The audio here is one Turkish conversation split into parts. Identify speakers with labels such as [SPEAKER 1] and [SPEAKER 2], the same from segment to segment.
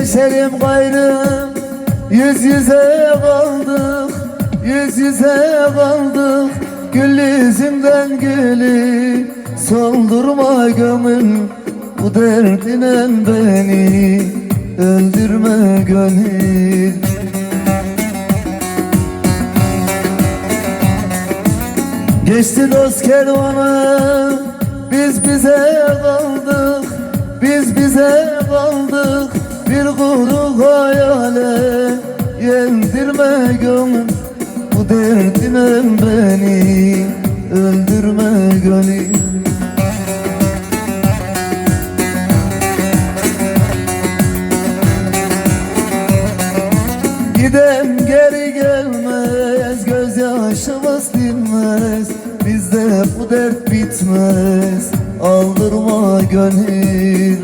[SPEAKER 1] Yüzleşelim gayrı Yüz yüze kaldık Yüz yüze kaldık. Gül yüzünden gülü Soldurma gönül Bu derdine beni Öldürme gönül. Geçti dost kervanı Biz bize kaldık Biz bize kaldık Bir kuru hayale Yendirme gönül. Bu derdine beni Öldürme gönül. Giden geri gelmez Gözyaşımız dinmez Bizde bu dert bitmez Aldırma gönül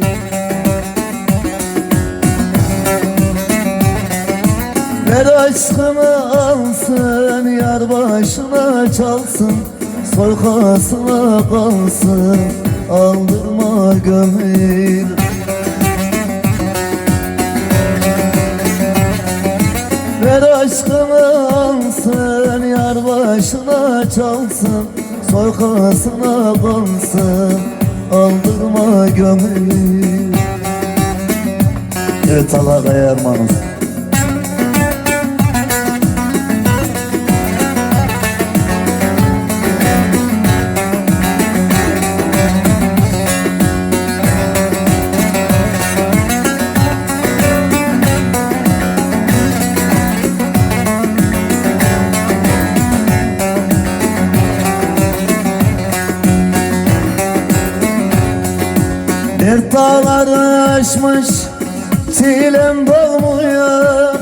[SPEAKER 1] Ver aşkını alsın Yar başına çalsın Soykasına kalsın Aldırma gönül Ver aşkını alsın Yar başına çalsın Soykasına kalsın Aldırma gönül Evet Allah Erman'ız Dert dağları aşmış Çilem dolmuyor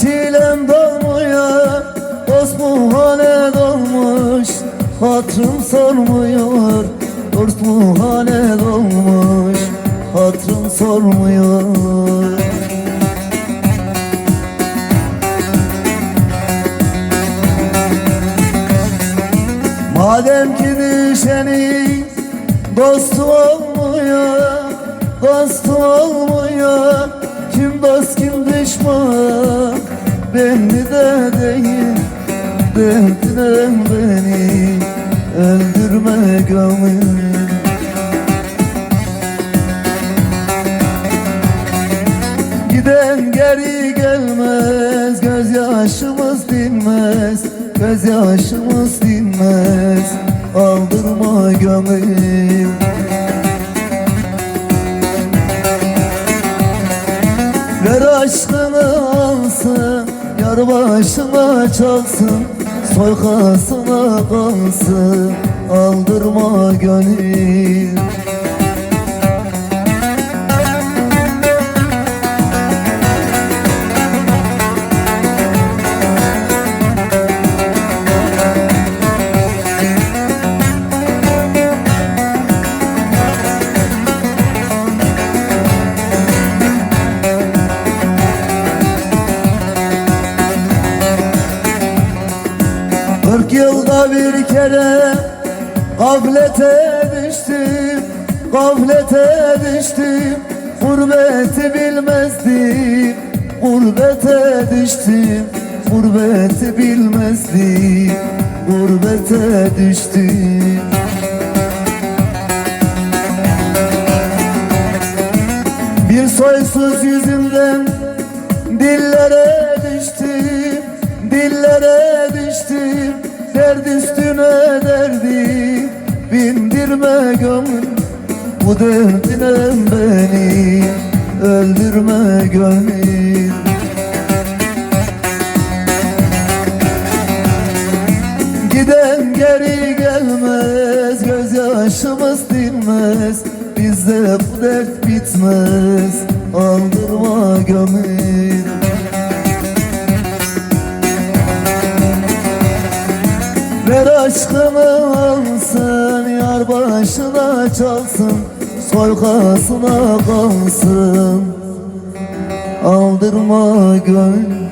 [SPEAKER 1] Çilem dolmuyor. Dost mu hale dolmuş Hatrım sormuyor. Dost hale dolmuş Hatrım sormuyor. Madem ki düşeni dostu olmuyor, dostu olmuyor Kim dost kim düşman? Belli de değil Derdine beni öldürme gönül Giden geri gelmez Gözyaşımız dinmez Gözyaşımız dinmez. Aldırma gönül aşkını alsın Yar başına çalsın Soykasına kalsın Aldırma gönül kere Gaflete düştüm Gaflete düştüm. Gurbeti bilmezdim Gurbete düştüm. Gurbeti bilmezdim Gurbete düştüm. Bir soysuz yüzümden Dillere düştüm Dillere düştüm Derd üstüne derdi Bindirme gönül Bu derdine beni Öldürme gönül Giden geri gelmez Gözyaşımız dinmez. Bizde bu dert bitmez Aldırma gönül Alsın Yar başına çalsın Soykasına kalsın. Aldırma gönül